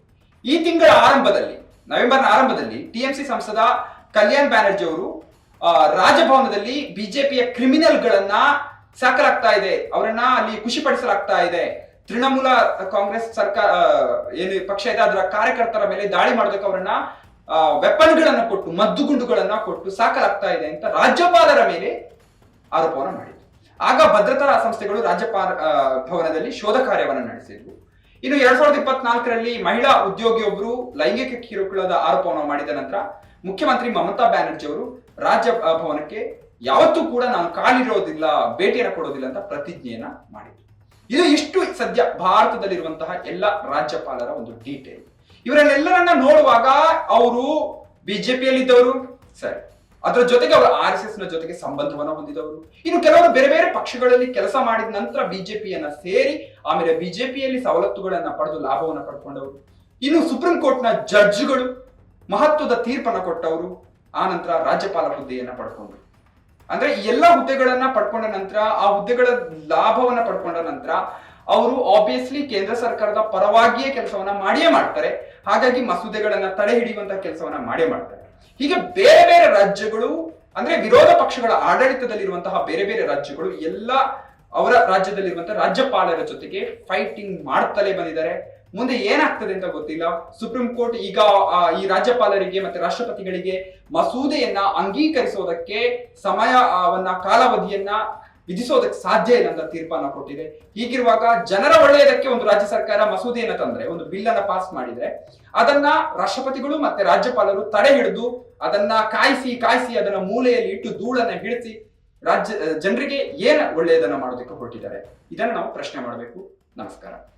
ಈ ತಿಂಗಳ ಆರಂಭದಲ್ಲಿ, ನವೆಂಬರ್ನ ಆರಂಭದಲ್ಲಿ ಟಿಎಂಸಿ ಸಂಸದ ಕಲ್ಯಾಣ್ ಬ್ಯಾನರ್ಜಿ ಅವರು ರಾಜಭವನದಲ್ಲಿ ಬಿಜೆಪಿಯ ಕ್ರಿಮಿನಲ್ಗಳನ್ನ ಸಾಕಲಾಗ್ತಾ ಇದೆ. ಅವರನ್ನ ಅಲ್ಲಿ ಖುಷಿಪಡಿಸಲಾಗ್ತಾ ಇದೆ. ತೃಣಮೂಲ ಕಾಂಗ್ರೆಸ್ ಸರ್ಕಾರ ಏನು ಪಕ್ಷ ಇದೆ ಅದರ ಕಾರ್ಯಕರ್ತರ ಮೇಲೆ ದಾಳಿ ಮಾಡೋದಕ್ಕೆ ಅವರನ್ನ ವೆಪನ್ಗಳನ್ನು ಕೊಟ್ಟು, ಮದ್ದುಗುಂಡುಗಳನ್ನ ಕೊಟ್ಟು ಸಾಕಲಾಗ್ತಾ ಇದೆ ಅಂತ ರಾಜ್ಯಪಾಲರ ಮೇಲೆ ಆರೋಪವನ್ನು ಮಾಡಿದ್ರು. ಆಗ ಭದ್ರತಾ ಸಂಸ್ಥೆಗಳು ರಾಜ್ಯಪಾಲ ಭವನದಲ್ಲಿ ಶೋಧ ಕಾರ್ಯವನ್ನು ನಡೆಸಿದ್ವು. ಇನ್ನು ಎರಡ್ ಸಾವಿರದ ಇಪ್ಪತ್ನಾಲ್ಕರಲ್ಲಿ ಮಹಿಳಾ ಉದ್ಯೋಗಿಯೊಬ್ಬರು ಲೈಂಗಿಕ ಕಿರುಕುಳದ ಆರೋಪವನ್ನು ಮಾಡಿದ ನಂತರ ಮುಖ್ಯಮಂತ್ರಿ ಮಮತಾ ಬ್ಯಾನರ್ಜಿ ಅವರು ರಾಜ್ಯ ಭವನಕ್ಕೆ ಯಾವತ್ತೂ ಕೂಡ ನಾನು ಕಾಲಿರೋದಿಲ್ಲ ಭೇಟಿಯನ್ನು ಕೊಡೋದಿಲ್ಲ ಅಂತ ಪ್ರತಿಜ್ಞೆಯನ್ನ ಮಾಡಿದ್ರು. ಇದು ಇಷ್ಟು ಸದ್ಯ ಭಾರತದಲ್ಲಿರುವಂತಹ ಎಲ್ಲ ರಾಜ್ಯಪಾಲರ ಒಂದು ಡೀಟೇಲ್. ಇವರನ್ನೆಲ್ಲರನ್ನ ನೋಡುವಾಗ ಅವರು ಬಿಜೆಪಿಯಲ್ಲಿದ್ದವರು. ಸರಿ. ಅದರ ಜೊತೆಗೆ ಅವರು ಆರ್ ಎಸ್ ಎಸ್ನ ಜೊತೆಗೆ ಸಂಬಂಧವನ್ನ ಹೊಂದಿದವರು. ಇನ್ನು ಕೆಲವರು ಬೇರೆ ಬೇರೆ ಪಕ್ಷಗಳಲ್ಲಿ ಕೆಲಸ ಮಾಡಿದ ನಂತರ ಬಿಜೆಪಿಯನ್ನ ಸೇರಿ, ಆಮೇಲೆ ಬಿಜೆಪಿಯಲ್ಲಿ ಸವಲತ್ತುಗಳನ್ನ ಪಡೆದು ಲಾಭವನ್ನು ಪಡ್ಕೊಂಡವರು. ಇನ್ನು ಸುಪ್ರೀಂ ಕೋರ್ಟ್ನ ಜಡ್ಜ್ಗಳು ಮಹತ್ವದ ತೀರ್ಪನ್ನ ಕೊಟ್ಟವರು, ಆ ನಂತರ ರಾಜ್ಯಪಾಲ ಹುದ್ದೆಯನ್ನ ಪಡ್ಕೊಂಡ್ರು. ಅಂದ್ರೆ ಎಲ್ಲ ಹುದ್ದೆಗಳನ್ನ ಪಡ್ಕೊಂಡ ನಂತರ, ಆ ಹುದ್ದೆಗಳ ಲಾಭವನ್ನ ಪಡ್ಕೊಂಡ ನಂತರ ಅವರು ಆಬ್ವಿಯಸ್ಲಿ ಕೇಂದ್ರ ಸರ್ಕಾರದ ಪರವಾಗಿಯೇ ಕೆಲಸವನ್ನ ಮಾಡಿಯೇ ಮಾಡ್ತಾರೆ. ಹಾಗಾಗಿ ಮಸೂದೆಗಳನ್ನ ತಡೆ ಹಿಡಿಯುವಂತಹ ಕೆಲಸವನ್ನ ಮಾಡೇ ಮಾಡ್ತಾರೆ. ಹೀಗೆ ಬೇರೆ ಬೇರೆ ರಾಜ್ಯಗಳು, ಅಂದ್ರೆ ವಿರೋಧ ಪಕ್ಷಗಳ ಆಡಳಿತದಲ್ಲಿರುವಂತಹ ಬೇರೆ ಬೇರೆ ರಾಜ್ಯಗಳು ಎಲ್ಲ ಅವರ ರಾಜ್ಯದಲ್ಲಿರುವಂತಹ ರಾಜ್ಯಪಾಲರ ಜೊತೆಗೆ ಫೈಟಿಂಗ್ ಮಾಡ್ತಲೇ ಬಂದಿದ್ದಾರೆ. ಮುಂದೆ ಏನಾಗ್ತದೆ ಅಂತ ಗೊತ್ತಿಲ್ಲ. ಸುಪ್ರೀಂ ಕೋರ್ಟ್ ಈಗ ಈ ರಾಜ್ಯಪಾಲರಿಗೆ ಮತ್ತೆ ರಾಷ್ಟ್ರಪತಿಗಳಿಗೆ ಮಸೂದೆಯನ್ನ ಅಂಗೀಕರಿಸೋದಕ್ಕೆ ಸಮಯವನ್ನ ಕಾಲಾವಧಿಯನ್ನ ವಿಧಿಸೋದಕ್ಕೆ ಸಾಧ್ಯ ಇಲ್ಲ ಅಂತ ತೀರ್ಪನ್ನ ಕೊಟ್ಟಿದೆ. ಹೀಗಿರುವಾಗ ಜನರ ಒಳ್ಳೆಯದಕ್ಕೆ ಒಂದು ರಾಜ್ಯ ಸರ್ಕಾರ ಮಸೂದೆಯನ್ನು ತಂದ್ರೆ, ಒಂದು ಬಿಲ್ ಅನ್ನ ಪಾಸ್ ಮಾಡಿದ್ರೆ, ಅದನ್ನ ರಾಷ್ಟ್ರಪತಿಗಳು ಮತ್ತೆ ರಾಜ್ಯಪಾಲರು ತಡೆ ಹಿಡಿದು ಅದನ್ನ ಕಾಯಿಸಿ ಕಾಯಿಸಿ ಅದನ್ನ ಮೂಲೆಯಲ್ಲಿ ಇಟ್ಟು ಧೂಳನ್ನ ಹಿಡಿಸಿ ರಾಜ್ಯ, ಜನರಿಗೆ ಏನ್ ಒಳ್ಳೆಯದನ್ನ ಮಾಡೋದಕ್ಕೆ ಹೊರಟಿದ್ದಾರೆ. ಇದನ್ನ ನಾವು ಪ್ರಶ್ನೆ ಮಾಡಬೇಕು. ನಮಸ್ಕಾರ.